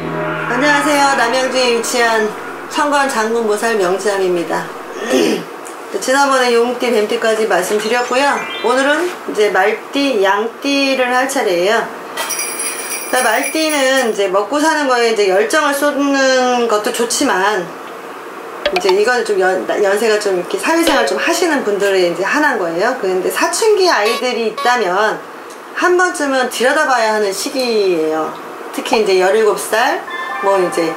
안녕하세요. 남양주에 위치한 청관 장군 모살 명지암입니다. 지난번에 용띠, 뱀띠까지 말씀드렸고요. 오늘은 이제 말띠, 양띠를 할 차례예요. 말띠는 이제 먹고 사는 거에 이제 열정을 쏟는 것도 좋지만 이제 이건 좀 연, 연세가 좀 이렇게 사회생활 좀 하시는 분들의 이제 하나인 거예요. 그런데 사춘기 아이들이 있다면 한 번쯤은 들여다봐야 하는 시기예요. 특히 이제 17살, 뭐 이제,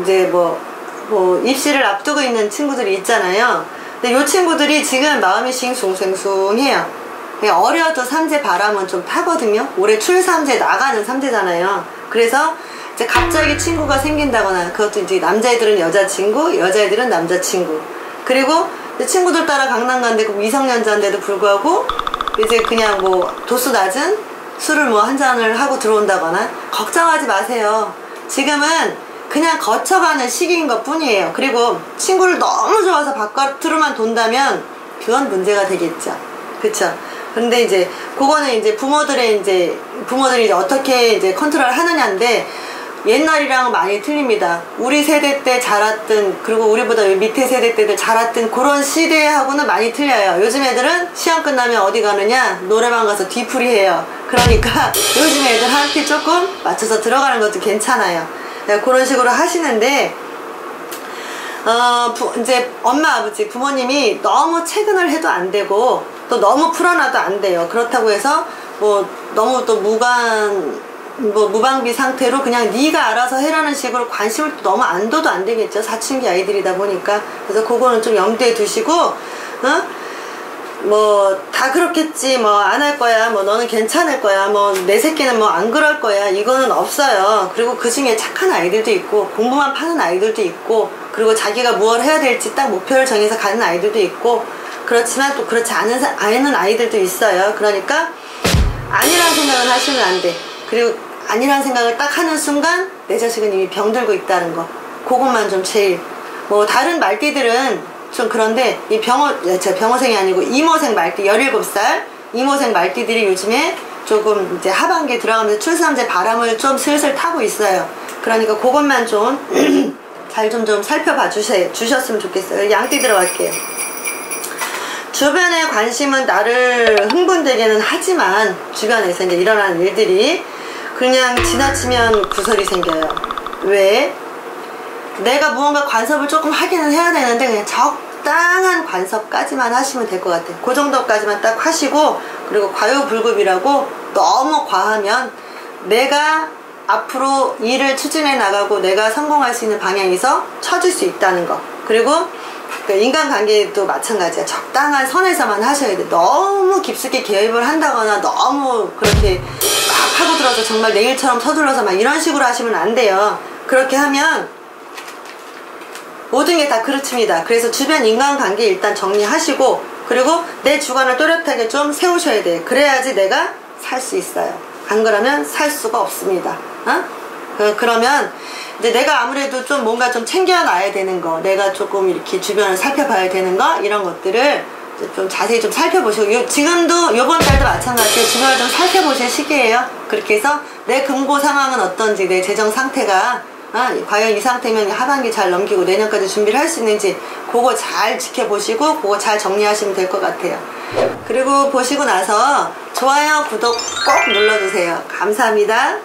이제 뭐, 뭐 입시를 앞두고 있는 친구들이 있잖아요. 근데 이 친구들이 지금 마음이 싱숭생숭해요. 어려도 삼재 바람은 좀 타거든요. 올해 출삼재 나가는 삼재잖아요. 그래서 이제 갑자기 친구가 생긴다거나 그것도 이제 남자애들은 여자친구, 여자애들은 남자친구. 그리고 친구들 따라 강남 간데고 미성년자인데도 불구하고 이제 그냥 뭐 도수 낮은 술을 뭐 한 잔을 하고 들어온다거나 걱정하지 마세요. 지금은 그냥 거쳐가는 시기인 것 뿐이에요. 그리고 친구를 너무 좋아서 바깥으로만 돈다면 그건 문제가 되겠죠. 그쵸? 근데 이제 그거는 이제 부모들의 이제 부모들이 이제 어떻게 이제 컨트롤 하느냐인데 옛날이랑 많이 틀립니다. 우리 세대 때 자랐던 그리고 우리보다 밑에 세대 때들 자랐던 그런 시대하고는 많이 틀려요. 요즘 애들은 시험 끝나면 어디 가느냐 노래방 가서 뒤풀이 해요. 그러니까 요즘 애들한테 조금 맞춰서 들어가는 것도 괜찮아요. 네, 그런 식으로 하시는데 어, 부, 이제 엄마 아버지 부모님이 너무 체근을 해도 안 되고 또 너무 풀어놔도 안 돼요. 그렇다고 해서 뭐 너무 또 무관 뭐 무방비 상태로 그냥 네가 알아서 해라는 식으로 관심을 너무 안 둬도 안 되겠죠. 사춘기 아이들이다 보니까. 그래서 그거는 좀 염두에 두시고 어? 뭐 다 그렇겠지. 뭐 안 할 거야. 뭐 너는 괜찮을 거야. 뭐 내 새끼는 뭐 안 그럴 거야. 이거는 없어요. 그리고 그 중에 착한 아이들도 있고 공부만 파는 아이들도 있고 그리고 자기가 무엇 해야 될지 딱 목표를 정해서 가는 아이들도 있고 그렇지만 또 그렇지 않은, 않은 아이들도 있어요. 그러니까 아니라는 생각은 하시면 안돼 그리고 아니라는 생각을 딱 하는 순간 내 자식은 이미 병들고 있다는 거. 그것만 좀 제일. 뭐 다른 말띠들은 좀 그런데 이 병어 제 병어생이 아니고 이모생 말띠 17살? 이모생 말띠들이 요즘에 조금 이제 하반기에 들어가면서 출산제 바람을 좀 슬슬 타고 있어요. 그러니까 그것만 좀 잘 좀좀 살펴봐 주세, 주셨으면 좋겠어요. 양띠 들어갈게요. 주변의 관심은 나를 흥분되게는 하지만 주변에서 이제 일어나는 일들이 그냥 지나치면 구설이 생겨요. 왜? 내가 무언가 관섭을 조금 하기는 해야 되는데 그냥 적당한 관섭까지만 하시면 될 것 같아요. 그 정도까지만 딱 하시고 그리고 과유불급이라고 너무 과하면 내가 앞으로 일을 추진해 나가고 내가 성공할 수 있는 방향에서 처질 수 있다는 거. 그리고 그 인간관계도 마찬가지야. 적당한 선에서만 하셔야 돼. 너무 깊숙이 개입을 한다거나 너무 그렇게 막 하고 들어서 정말 내일처럼 서둘러서 막 이런 식으로 하시면 안 돼요. 그렇게 하면 모든 게 다 그렇습니다. 그래서 주변 인간관계 일단 정리하시고 그리고 내 주관을 또렷하게 좀 세우셔야 돼. 그래야지 내가 살 수 있어요. 안 그러면 살 수가 없습니다. 어? 그, 그러면 이제 내가 아무래도 좀 뭔가 좀 챙겨놔야 되는 거 내가 조금 이렇게 주변을 살펴봐야 되는 거 이런 것들을 좀 자세히 좀 살펴보시고 요, 지금도 요번 달도 마찬가지로 주변을 좀 살펴보실 시기예요. 그렇게 해서 내 금고 상황은 어떤지 내 재정 상태가 어, 과연 이 상태면 하반기 잘 넘기고 내년까지 준비를 할 수 있는지 그거 잘 지켜보시고 그거 잘 정리하시면 될 것 같아요. 그리고 보시고 나서 좋아요 구독 꼭 눌러주세요. 감사합니다